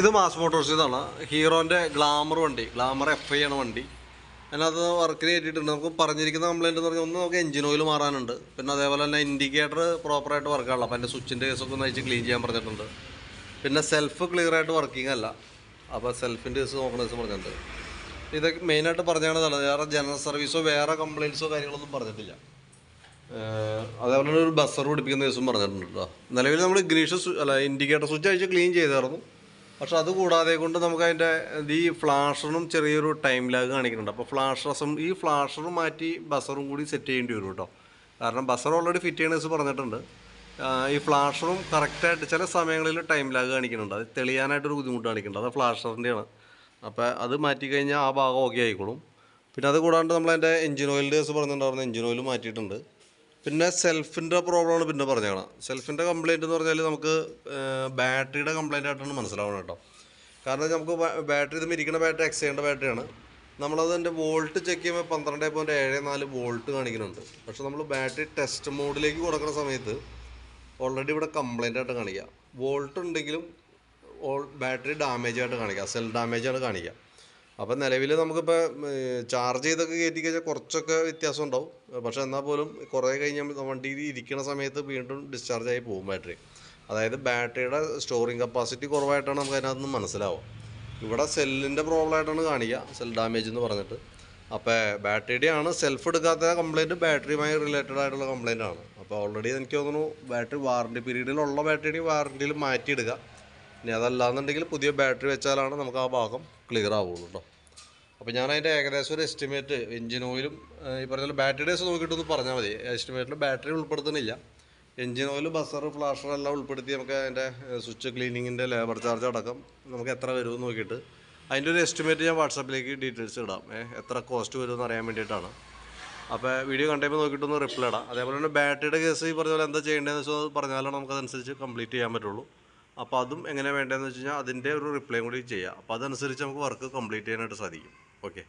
ഇത് Mass Motors ഇതാണ്. ഹീറോന്റെ ഗ്ലാമർ വണ്ടി. ഗ്ലാമർ എഫ് ഐ ആണ് വണ്ടി. അതിനകത്ത് വർക്കിന് കയറ്റിയിട്ടുണ്ട്. നമുക്ക് പറഞ്ഞിരിക്കുന്ന കംപ്ലൈന്റ് എന്ന് പറഞ്ഞാൽ ഒന്ന് നമുക്ക് എഞ്ചിൻ ഓയിൽ മാറാനുണ്ട്. പിന്നെ അതേപോലെ തന്നെ ഇൻഡിക്കേറ്റർ പ്രോപ്പറായിട്ട് വർക്കാണല്ലോ അപ്പോൾ എന്റെ സ്വിച്ചിന്റെ കേസൊക്കെ ഒന്ന് അയച്ച് ക്ലീൻ ചെയ്യാൻ പറഞ്ഞിട്ടുണ്ട്. പിന്നെ സെൽഫ് ക്ലിയർ ആയിട്ട് വർക്കിംഗ് അല്ല. അപ്പോൾ സെൽഫിന്റെ കേസ് നോക്കണ ദിവസം പറഞ്ഞിട്ടുണ്ട്. ഇതൊക്കെ മെയിനായിട്ട് പറഞ്ഞതാണ് വേറെ ജനറൽ സർവീസോ വേറെ കംപ്ലയിൻസോ കാര്യങ്ങളൊന്നും പറഞ്ഞിട്ടില്ല. അതേപോലെ ഒരു ബസ്സർ പിടിപ്പിക്കുന്ന ദിവസം പറഞ്ഞിട്ടുണ്ട് കേട്ടോ നിലവിൽ നമ്മൾ ഗ്രീഷ് അല്ല ഇൻഡിക്കേറ്റർ സ്വിച്ച് അയച്ച് ക്ലീൻ ചെയ്തായിരുന്നു. പക്ഷെ അത് കൂടാതെ കൊണ്ട് നമുക്ക് അതിന്റെ ഈ ഫ്ലാഷറിനും ചെറിയൊരു ടൈം ലാഗ് കാണിക്കുന്നുണ്ട്. അപ്പോൾ ഫ്ലാഷറസും ഈ ഫ്ലാഷർ മാറ്റി ബസറും കൂടി സെറ്റ് ചെയ്യേണ്ടി വരും കേട്ടോ. കാരണം ബസർ ഓൾറെഡി ഫിറ്റ് ചെയ്യണേഴ്സ് പറഞ്ഞിട്ടുണ്ട്. ഈ ഫ്ലാഷറും കറക്റ്റായിട്ട് ചില സമയങ്ങളിൽ ടൈം ലാഗ് കാണിക്കുന്നുണ്ട്. അത് തെളിയാനായിട്ടൊരു ബുദ്ധിമുട്ട് കാണിക്കുന്നുണ്ട്. അത് ഫ്ലാഷറിന്റെയാണ്. അപ്പോൾ അത് മാറ്റി കഴിഞ്ഞാൽ ആ ഭാഗം ഓക്കെ ആയിക്കോളും. പിന്നെ അത് കൂടാണ്ട് നമ്മൾ അതിന്റെ എഞ്ചിൻ ഡേഴ്സ് കേസ് പറഞ്ഞിട്ടുണ്ടായിരുന്നു എഞ്ചിൻ ഓയിൽ മാറ്റിയിട്ടുണ്ട്. പിന്നെ സെൽഫിന്റെ പ്രോബ്ലമാണ് പിന്നെ പറഞ്ഞേക്കണം. സെൽഫിന്റെ കംപ്ലയിന്റ് എന്ന് പറഞ്ഞാൽ നമുക്ക് ബാറ്ററിയുടെ കംപ്ലയിന്റ് ആയിട്ടാണ് മനസ്സിലാവണം കേട്ടോ കാരണം നമുക്ക് ബാറ്ററി ഇത് ഇരിക്കുന്ന ബാറ്ററി എക്സൈന്റെ ബാറ്ററിയാണ് നമ്മളത് എന്റെ വോൾട്ട് ചെക്ക് ചെയ്യുമ്പോൾ പന്ത്രണ്ട് പോയിന്റ് ഏഴ് നാല് വോൾട്ട് കാണിക്കുന്നുണ്ട്. പക്ഷെ നമ്മൾ ബാറ്ററി ടെസ്റ്റ് മോഡിലേക്ക് കൊടുക്കുന്ന സമയത്ത് ഓൾറെഡി ഇവിടെ കംപ്ലൈന്റ് ആയിട്ട് കാണിക്കുക വോൾട്ട് ഉണ്ടെങ്കിലും ഓൾ ബാറ്ററി ഡാമേജ് ആയിട്ട് കാണിക്കുക സെൽ ആണ് കാണിക്കുക അപ്പം നിലവിൽ നമുക്കിപ്പോൾ ചാർജ് ചെയ്തൊക്കെ കയറ്റി കഴിഞ്ഞാൽ കുറച്ചൊക്കെ വ്യത്യാസം ഉണ്ടാവും പക്ഷെ എന്നാൽ പോലും കുറേ കഴിഞ്ഞാൽ വണ്ടിയിൽ ഇരിക്കുന്ന സമയത്ത് വീണ്ടും ഡിസ്ചാർജ് ആയി പോകും ബാറ്ററി അതായത് ബാറ്ററിയുടെ സ്റ്റോറിങ് കപ്പാസിറ്റി കുറവായിട്ടാണ് നമുക്ക് അതിനകത്ത് നിന്ന് മനസ്സിലാവുക. ഇവിടെ സെല്ലിന്റെ പ്രോബ്ലം ആയിട്ടാണ് കാണിക്കുക സെൽ ഡാമേജ് എന്ന് പറഞ്ഞിട്ട്. അപ്പോൾ ബാറ്ററിയുടെ ആണ് സെൽഫ് എടുക്കാത്ത കംപ്ലയിന്റ് ബാറ്ററിയുമായി റിലേറ്റഡ് ആയിട്ടുള്ള കംപ്ലയിന്റ് ആണ്. അപ്പോൾ ഓൾറെഡി എനിക്ക് തോന്നുന്നു ബാറ്ററി വാറണ്ടി പീരീഡിലുള്ള ബാറ്ററി വാറണ്ടിയിൽ മാറ്റിയിടുക. ഇനി അതല്ലാന്നുണ്ടെങ്കിൽ പുതിയ ബാറ്ററി വെച്ചാലാണ് നമുക്ക് ആ ഭാഗം ക്ലിയർ ആവുള്ളൂ കേട്ടോ അപ്പോൾ ഞാൻ അതിന്റെ ഏകദേശം ഒരു എസ്റ്റിമേറ്റ് എഞ്ചിൻ ഓയിലും ഈ പറഞ്ഞ ബാറ്ററി ഡേസ് നോക്കിയിട്ടൊന്ന് പറഞ്ഞാൽ മതി. എസ്റ്റിമേറ്റിൽ ബാറ്ററി ഉൾപ്പെടുത്തുന്നില്ല. എഞ്ചിൻ ഓയിൽ ബസർ ഫ്ലാഷർ എല്ലാം ഉൾപ്പെടുത്തി നമുക്ക് അതിന്റെ സ്വിച്ച് ക്ലീനിങ്ങിന്റെ ലേബർ ചാർജ് അടക്കം നമുക്ക് എത്ര വരുമെന്ന് നോക്കിയിട്ട് അതിന്റെ ഒരു എസ്റ്റിമേറ്റ് ഞാൻ വാട്സാപ്പിലേക്ക് ഡീറ്റെയിൽസ് ഇടാം. എത്ര കോസ്റ്റ് വരുമെന്ന് അറിയാൻ വേണ്ടിയിട്ടാണ്. അപ്പോൾ വീഡിയോ കണ്ടപ്പോൾ നോക്കിയിട്ടൊന്ന് റിപ്ലൈ ഇടാം. അതേപോലെ തന്നെ ബാറ്ററിയുടെ കേസ് ഈ പറഞ്ഞ പോലെ എന്താ ചെയ്യേണ്ടതെന്ന് വെച്ചാൽ പറഞ്ഞാലാണ് നമുക്കതനുസരിച്ച് കംപ്ലീറ്റ് ചെയ്യാൻ പറ്റുള്ളൂ. അപ്പോൾ അതും എങ്ങനെ വേണ്ടതെന്ന് വെച്ച് കഴിഞ്ഞാൽ അതിന്റെ ഒരു റിപ്ലൈ കൂടി ചെയ്യാം. അപ്പോൾ അതനുസരിച്ച് നമുക്ക് വർക്ക് കംപ്ലീറ്റ് ചെയ്യാനായിട്ട് സാധിക്കും. ഓക്കെ